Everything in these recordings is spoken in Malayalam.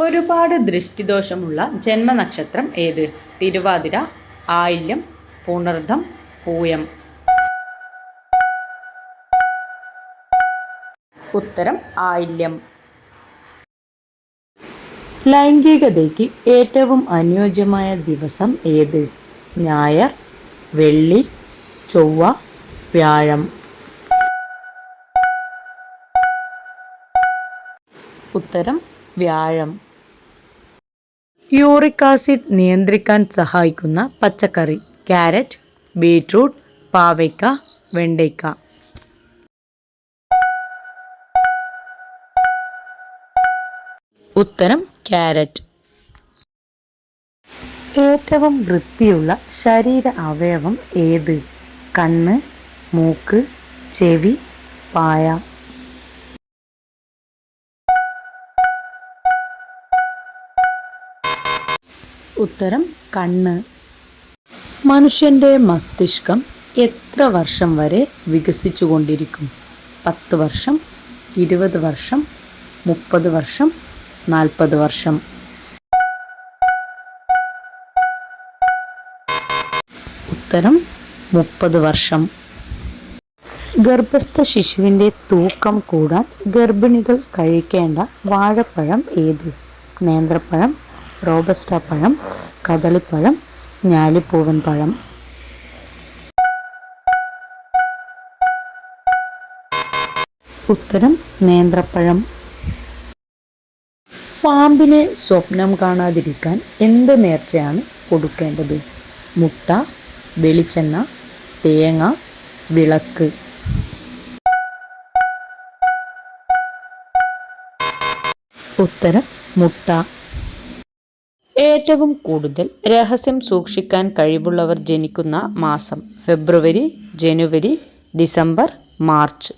ഒരുപാട് ദൃഷ്ടിദോഷമുള്ള ജന്മനക്ഷത്രം ഏത്? തിരുവാതിര ആയില്യം പുണർദം പൂയം. ഉത്തരം ആയില്യം. ലൈംഗികതയ്ക്ക് ഏറ്റവും അനുയോജ്യമായ ദിവസം ഏത്? ഞായർ വെള്ളി ചൊവ്വ വ്യാഴം. ഉത്തരം വ്യാഴം. യൂറിക് ആസിഡ് നിയന്ത്രിക്കാൻ സഹായിക്കുന്ന പച്ചക്കറി. ക്യാരറ്റ് ബീറ്റ്റൂട്ട് പാവയ്ക്ക വെണ്ടയ്ക്ക. ഉത്തരം ക്യാരറ്റ്. ഏറ്റവും വൃത്തിയുള്ള ശരീര അവയവം ഏത്? കണ്ണ് മൂക്ക് ചെവി പായ. ഉത്തരം കണ്ണ്. മനുഷ്യന്റെ മസ്തിഷ്കം എത്ര വർഷം വരെ വികസിച്ചു കൊണ്ടിരിക്കും പത്ത് വർഷം ഇരുപത് വർഷം മുപ്പത് വർഷം നാൽപ്പത് വർഷം. ഉത്തരം മുപ്പത് വർഷം. ഗർഭസ്ഥ ശിശുവിന്റെ തൂക്കം കൂടാൻ ഗർഭിണികൾ കഴിക്കേണ്ട വാഴപ്പഴം ഏത്? നേന്ത്രപ്പഴം റോബസ്റ്റ പഴം കദളിപ്പഴം ഞാലിപ്പൂവൻ പഴം. ഉത്തരം നേന്ത്രപ്പഴം. പാമ്പിനെ സ്വപ്നം കാണാതിരിക്കാൻ എന്ത് നേർച്ചയാണ് കൊടുക്കേണ്ടത്? മുട്ട വെളിച്ചെണ്ണ തേങ്ങ വിളക്ക്. ഉത്തരം മുട്ട. ഏറ്റവും കൂടുതൽ രഹസ്യം സൂക്ഷിക്കാൻ കഴിവുള്ളവർ ജനിക്കുന്ന മാസം ഫെബ്രുവരി ജനുവരി ഡിസംബർ മാർച്ച്.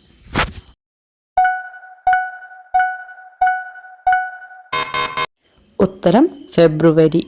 ഉത്തരം ഫെബ്രുവരി.